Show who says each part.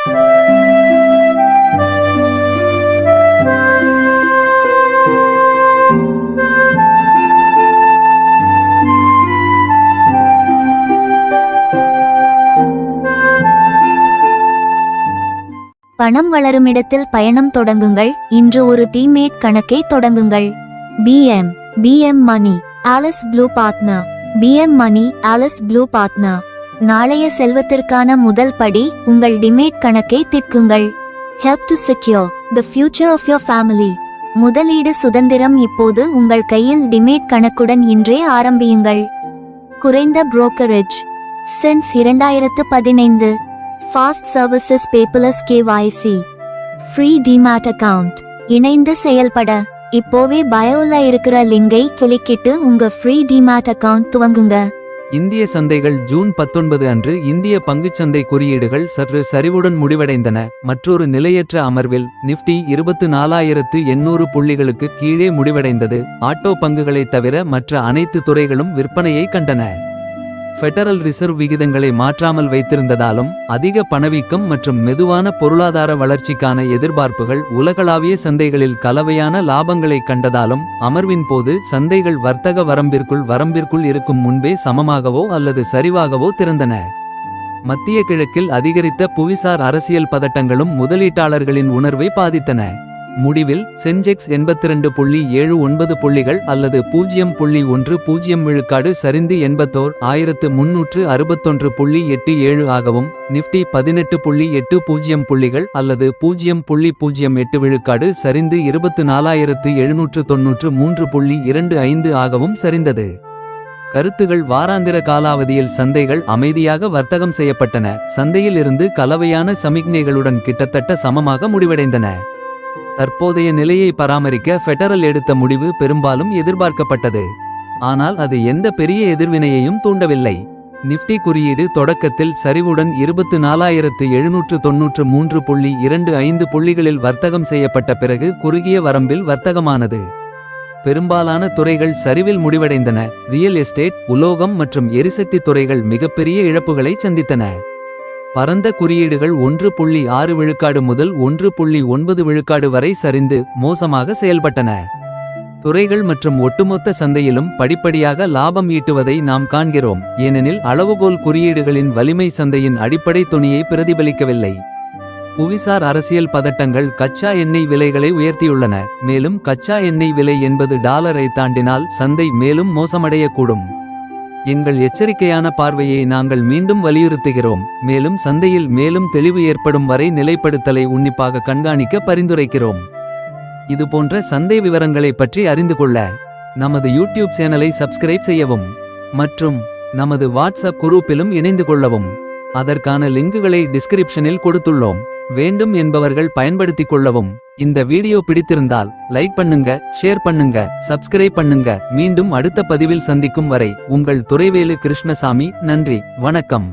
Speaker 1: பணம் வளரும் இடத்தில் பயணம் தொடங்குங்கள். இன்று ஒரு டீம்மேட் கணக்கை தொடங்குங்கள். பிஎம் பிஎம் மணி ஆலஸ் ப்ளூ பார்ட்னர் பிஎம் மணி ஆலஸ் ப்ளூ பாட்னா நாளைய செல்வத்திற்கான முதல் படி உங்கள் டிமேட் கணக்கை திட்குங்கள் help to secure the future of your family முதலீடு சுதந்திரம் இப்போது உங்கள் கையில் டிமேட் கணக்குடன் இன்றே ஆரம்பியுங்கள். குறைந்த புரோக்கரேஜ் சென்ஸ் இரண்டாயிரத்து பதினைந்து. Fast services paperless KYC free demat account இணைந்து செயல்பட. இப்போவே பயோல இருக்கிற லிங்கை கிளிக்கிட்டு உங்க ஃப்ரீ டிமேட் அக்கவுண்ட் துவங்குங்க.
Speaker 2: இந்திய சந்தைகள் ஜூன் பத்தொன்பது அன்று இந்திய பங்குச்சந்தை குறியீடுகள் சற்று சரிவுடன் முடிவடைந்தன. மற்றொரு நிலையற்ற அமர்வில் நிப்டி இருபத்து நாலாயிரத்து எண்ணூறு புள்ளிகளுக்கு கீழே முடிவடைந்தது. ஆட்டோ பங்குகளைத் தவிர மற்ற அனைத்து துறைகளும் விற்பனையை கண்டன. ஃபெடரல் ரிசர்வ் விகிதங்களை மாற்றாமல் வைத்திருந்ததாலும் அதிக பணவீக்கம் மற்றும் மெதுவான பொருளாதார வளர்ச்சிக்கான எதிர்பார்ப்புகள் உலகளாவிய சந்தைகளில் கலவையான லாபங்களை கண்டதாலும் அமர்வின் போது சந்தைகள் வர்த்தக வரம்பிற்குள் வரம்பிற்குள் இருக்கும் முன்பே சமமாகவோ அல்லது சரிவாகவோ திறந்தன. மத்திய கிழக்கில் அதிகரித்த புவிசார் அரசியல் பதட்டங்களும் முதலீட்டாளர்களின் உணர்வை பாதித்தன. முடிவில் சென்செக்ஸ் எண்பத்திரண்டு புள்ளி ஏழு ஒன்பது புள்ளிகள் அல்லது பூஜ்ஜியம் புள்ளி ஒன்று பூஜ்ஜியம் விழுக்காடு சரிந்து எண்பத்தோர் ஆயிரத்து முன்னூற்று அறுபத்தொன்று புள்ளி எட்டு ஏழு ஆகவும் நிப்டி பதினெட்டு புள்ளி எட்டு பூஜ்ஜியம் புள்ளிகள் அல்லது பூஜ்ஜியம் புள்ளி பூஜ்ஜியம் எட்டு விழுக்காடு சரிந்து இருபத்து நாலாயிரத்து எழுநூற்று தொன்னூற்று மூன்று புள்ளி இரண்டு ஐந்து ஆகவும் சரிந்தது. கருத்துகள் வாராந்திர காலாவதியில் சந்தைகள் அமைதியாக வர்த்தகம் செய்யப்பட்டன. சந்தையில் இருந்து கலவையான சமிக்ஞைகளுடன் கிட்டத்தட்ட சமமாக முடிவடைந்தன. தற்போதைய நிலையை பராமரிக்க ஃபெடரல் எடுத்த முடிவு பெரும்பாலும் எதிர்பார்க்கப்பட்டது. ஆனால் அது எந்த பெரிய எதிர்வினையையும் தூண்டவில்லை. நிப்டி குறியீடு தொடக்கத்தில் சரிவுடன் இருபத்து நாலாயிரத்து எழுநூற்று தொன்னூற்று மூன்று புள்ளி இரண்டு ஐந்து புள்ளிகளில் வர்த்தகம் செய்யப்பட்ட பிறகு குறுகிய வரம்பில் வர்த்தகமானது. பெரும்பாலான துறைகள் சரிவில் முடிவடைந்தன. ரியல் எஸ்டேட் உலோகம் மற்றும் எரிசக்தி துறைகள் மிகப்பெரிய இழப்புகளை சந்தித்தன. பரந்த குறியீடுகள் ஒன்று புள்ளி ஆறு விழுக்காடு முதல் ஒன்று புள்ளி ஒன்பது விழுக்காடு வரை சரிந்து மோசமாக செயல்பட்டன. துறைகள் மற்றும் ஒட்டுமொத்த சந்தையிலும் படிப்படியாக லாபம் ஈட்டுவதை நாம் காண்கிறோம். ஏனெனில் அளவுகோல் குறியீடுகளின் வலிமை சந்தையின் அடிப்படை துணியை பிரதிபலிக்கவில்லை. புவிசார் அரசியல் பதட்டங்கள் கச்சா எண்ணெய் விலைகளை உயர்த்தியுள்ளன. மேலும் கச்சா எண்ணெய் விலை என்பது டாலரை தாண்டினால் சந்தை மேலும் மோசமடையக்கூடும். எங்கள் எச்சரிக்கையான பார்வையை நாங்கள் மீண்டும் வலியுறுத்துகிறோம். மேலும் சந்தையில் மேலும் தெளிவு ஏற்படும் வரை நிலைப்படுத்தலை உன்னிப்பாக கண்காணிக்க பரிந்துரைக்கிறோம். இதுபோன்ற சந்தை விவரங்களை பற்றி அறிந்து கொள்ள நமது யூடியூப் சேனலை சப்ஸ்கிரைப் செய்யவும் மற்றும் நமது வாட்ஸ்அப் குரூப்பிலும் இணைந்து கொள்ளவும். அதற்கான லிங்குகளை டிஸ்கிரிப்ஷனில் கொடுத்துள்ளோம். வேண்டும் என்பவர்கள் பயன்படுத்திக் கொள்ளவும். இந்த வீடியோ பிடித்திருந்தால் லைக் பண்ணுங்க ஷேர் பண்ணுங்க சப்ஸ்கிரைப் பண்ணுங்க. மீண்டும் அடுத்த பதிவில் சந்திக்கும் வரை உங்கள் துறைவேலு கிருஷ்ணசாமி நன்றி வணக்கம்.